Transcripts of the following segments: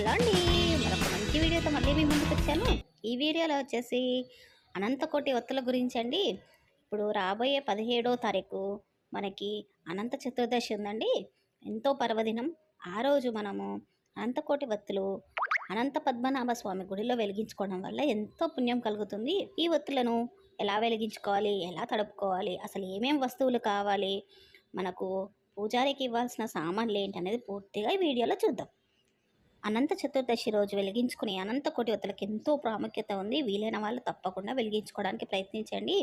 Hello అండి. మరొక మంచి వీడియోతో మళ్ళీ మీ ముందుకు వచ్చాను. ఈ వీడియోలో వచ్చేసి అనంతకోటి ఒత్తుల గురించి అండి ఇప్పుడు రాబోయే పదిహేడో తారీఖు మనకి అనంత చతుర్దశి ఉందండి. ఎంతో పర్వదినం. ఆ రోజు మనము అనంతకోటి ఒత్తులు అనంత పద్మనాభ స్వామి గుడిలో వెలిగించుకోవడం వల్ల ఎంతో పుణ్యం కలుగుతుంది. ఈ ఒత్తులను ఎలా వెలిగించుకోవాలి? ఎలా తడుపుకోవాలి? అసలు ఏమేం వస్తువులు కావాలి? మనకు పూజారికి ఇవ్వాల్సిన సామాన్లు ఏంటనేది పూర్తిగా ఈ వీడియోలో చూద్దాం. అనంత చతుర్దశి రోజు వెలిగించుకుని అనంత కోటి ఒత్తులకు ఎంతో ప్రాముఖ్యత ఉంది. వీలైన వాళ్ళు తప్పకుండా వెలిగించుకోవడానికి ప్రయత్నించండి.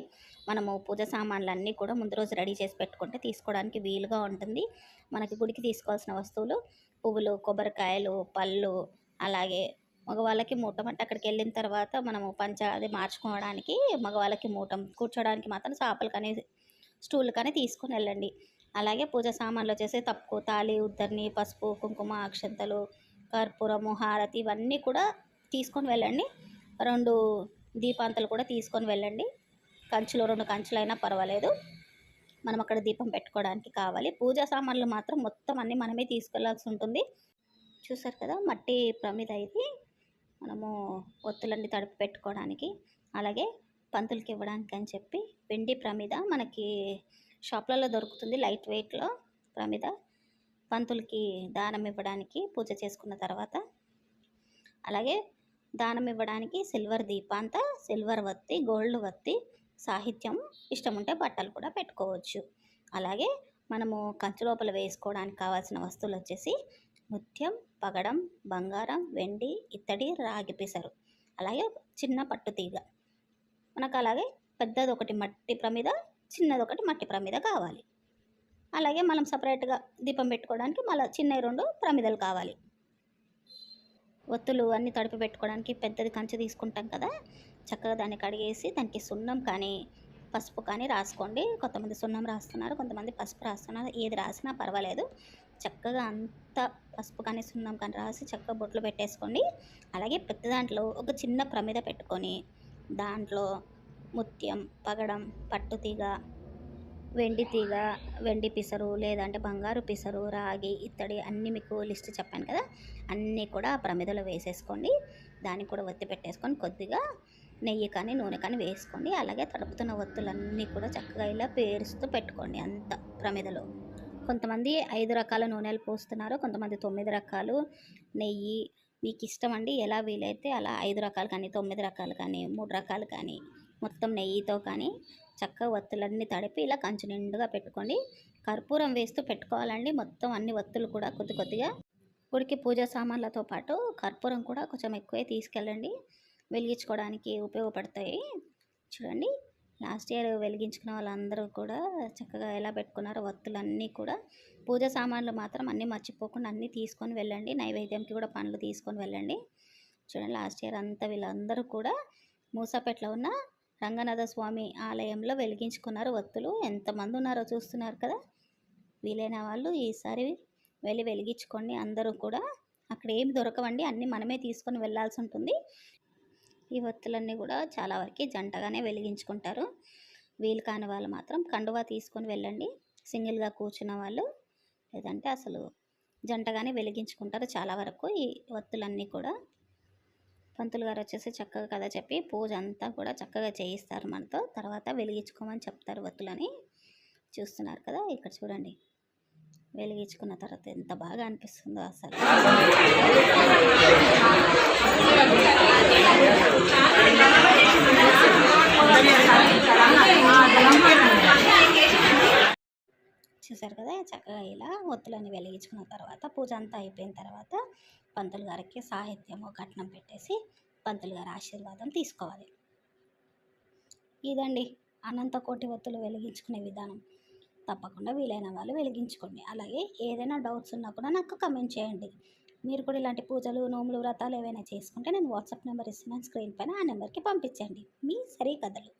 మనము పూజ సామాన్లు అన్నీ కూడా ముందు రోజు రెడీ చేసి పెట్టుకుంటే తీసుకోవడానికి వీలుగా ఉంటుంది. మనకి గుడికి తీసుకోవాల్సిన వస్తువులు పువ్వులు కొబ్బరికాయలు పళ్ళు అలాగే మగవాళ్ళకి మూటమంటే అక్కడికి వెళ్ళిన తర్వాత మనము పంచ అది మార్చుకోవడానికి మగవాళ్ళకి మూటం కూర్చోడానికి మాత్రం చేపలు కానీ స్టూల్ కానీ తీసుకొని వెళ్ళండి. అలాగే పూజ సామాన్లు వచ్చేసి తప్పు తాళి ఉద్దరిని పసుపు కుంకుమ అక్షంతలు కర్పూరము హారతి ఇవన్నీ కూడా తీసుకొని వెళ్ళండి. రెండు దీపాంతలు కూడా తీసుకొని వెళ్ళండి. కంచులో రెండు కంచులైనా పర్వాలేదు. మనం అక్కడ దీపం పెట్టుకోవడానికి కావాలి. పూజా సామాన్లు మాత్రం మొత్తం అన్నీ మనమే తీసుకెళ్ళాల్సి ఉంటుంది. చూసారు కదా మట్టి ప్రమిద ఇది. మనము ఒత్తులన్నీ తడిపి పెట్టుకోవడానికి. అలాగే పంతులకి ఇవ్వడానికి అని చెప్పి వెండి ప్రమిద మనకి షాప్లలో దొరుకుతుంది లైట్ వెయిట్లో ప్రమిద. పంతులకి దానం ఇవ్వడానికి పూజ చేసుకున్న తర్వాత అలాగే దానం ఇవ్వడానికి సిల్వర్ దీపాంత సిల్వర్ వత్తి గోల్డ్ వత్తి సాహిత్యం ఇష్టం ఉంటే బట్టలు కూడా పెట్టుకోవచ్చు. అలాగే మనము కంచు లోపల వేసుకోవడానికి కావాల్సిన వస్తువులు వచ్చేసి ముత్యం పగడం బంగారం వెండి ఇత్తడి రాగి పిసరు అలాగే చిన్న పట్టు తీగ. మనకు అలాగే పెద్దది ఒకటి మట్టి ప్రమిద చిన్నది ఒకటి మట్టి ప్రమిద కావాలి. అలాగే మనం సపరేట్గా దీపం పెట్టుకోవడానికి మళ్ళీ చిన్న రెండు ప్రమిదలు కావాలి. ఒత్తులు అన్నీ తడిపి పెట్టుకోవడానికి పెద్దది కంచె తీసుకుంటాం కదా చక్కగా దాన్ని కడిగేసి దానికి సున్నం కానీ పసుపు కానీ రాసుకోండి. కొంతమంది సున్నం రాస్తున్నారు కొంతమంది పసుపు రాస్తున్నారు. ఏది రాసినా పర్వాలేదు. చక్కగా అంత పసుపు కానీ సున్నం కానీ రాసి చక్కగా బొట్లు పెట్టేసుకోండి. అలాగే ప్రతి దాంట్లో ఒక చిన్న ప్రమిద పెట్టుకొని దాంట్లో ముత్యం పగడం పట్టుతీగ వెండి తీగ వెండి పిసరు లేదంటే బంగారు పిసరు రాగి ఇత్తడి అన్నీ మీకు లిస్ట్ చెప్పాను కదా. అన్నీ కూడా ఆ ప్రమిదలో వేసేసుకోండి. దానికి కూడా ఒత్తి పెట్టేసుకొని కొద్దిగా నెయ్యి కానీ నూనె కానీ వేసుకోండి. అలాగే తడుపుతున్న ఒత్తులన్నీ కూడా చక్కగా ఇలా పేరుస్తూ పెట్టుకోండి అంత ప్రమిదలో. కొంతమంది ఐదు రకాల నూనెలు పోస్తున్నారు కొంతమంది తొమ్మిది రకాలు. నెయ్యి మీకు ఇష్టం అండి ఎలా వీలైతే అలా ఐదు రకాలు కానీ తొమ్మిది రకాలు కానీ మూడు రకాలు కానీ మొత్తం నెయ్యితో కానీ చక్కగా ఒత్తులన్నీ తడిపి ఇలా కంచు నిండుగా పెట్టుకోండి కర్పూరం వేస్తూ పెట్టుకోవాలండి. మొత్తం అన్ని ఒత్తులు కూడా కొద్ది కొద్దిగా గుడికి పూజా సామాన్లతో పాటు కర్పూరం కూడా కొంచెం ఎక్కువే తీసుకెళ్ళండి. వెలిగించుకోవడానికి ఉపయోగపడతాయి. చూడండి లాస్ట్ ఇయర్ వెలిగించుకున్న వాళ్ళందరూ కూడా చక్కగా ఎలా పెట్టుకున్నారో వత్తులన్నీ కూడా. పూజ సామాన్లు మాత్రం అన్నీ మర్చిపోకుండా అన్నీ తీసుకొని వెళ్ళండి. నైవేద్యంకి కూడా పండ్లు తీసుకొని వెళ్ళండి. చూడండి లాస్ట్ ఇయర్ అంతా వీళ్ళందరూ కూడా మూసాపేటలో ఉన్న రంగనాథ స్వామి ఆలయంలో వెలిగించుకున్నారు భక్తులు. ఎంతమంది ఉన్నారో చూస్తున్నారు కదా. వీలైన వాళ్ళు ఈసారి వెళ్ళి వెలిగించుకోండి. అందరూ కూడా అక్కడ ఏమి దొరకవండి. అన్నీ మనమే తీసుకొని వెళ్ళాల్సి ఉంటుంది. ఈ ఒత్తులన్నీ కూడా చాలా వరకు జంటగానే వెలిగించుకుంటారు. వీలు కాని వాళ్ళు మాత్రం కండువా తీసుకొని వెళ్ళండి. సింగిల్గా కూర్చున్న వాళ్ళు లేదంటే అసలు జంటగానే వెలిగించుకుంటారు చాలా వరకు. ఈ ఒత్తులన్నీ కూడా పంతులు గారు వచ్చేసి చక్కగా కథ చెప్పి పూజ అంతా కూడా చక్కగా చేయిస్తారు మనతో. తర్వాత వెలిగించుకోమని చెప్తారు వత్తులని చూస్తున్నారు కదా ఇక్కడ చూడండి. వెలిగించుకున్న తర్వాత ఎంత బాగా అనిపిస్తుందో అసలు. చూసారు కదా చక్కగా ఇలా ఒత్తులని వెలిగించుకున్న తర్వాత పూజ అంతా అయిపోయిన తర్వాత పంతులు గారికి సాహిత్యము కట్నం పెట్టేసి పంతులు గారి ఆశీర్వాదం తీసుకోవాలి. ఇదండి. అనంత కోటి ఒత్తులు వెలిగించుకునే విధానం. తప్పకుండా వీలైన వాళ్ళు వెలిగించుకోండి. అలాగే ఏదైనా డౌట్స్ ఉన్నా కూడా నాకు కమెంట్ చేయండి. మీరు కూడా ఇలాంటి పూజలు నోములు వ్రతాలు ఏవైనా చేసుకుంటే నేను వాట్సాప్ నెంబర్ ఇస్తున్నాను స్క్రీన్ పైన ఆ నెంబర్కి పంపించండి. మీ సరే కథలు